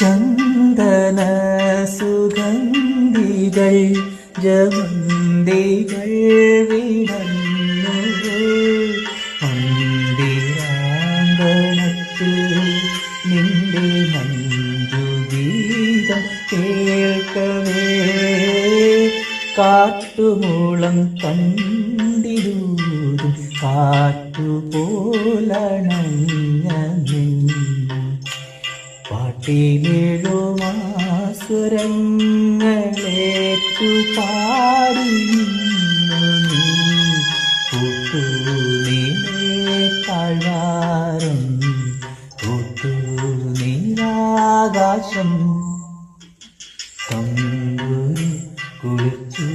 ചന്ദന സുഗന്ധികൾ ജമന്തികൾ വിടന്നു മന്ദിരാങ്കണത്തിൽ നിന്റെ മഞ്ജുഗീതം കേൾക്കവേ. കാട്ടുമൂളം കണ്ടിലൂതും കാറ്റുപോലണഞ്ഞ നിന്നു പാട്ടിനെഴുമാസുരങ്ങളേറ്റു പാടുന്നു കൂട്ടുനിലെ കുളിച്ചു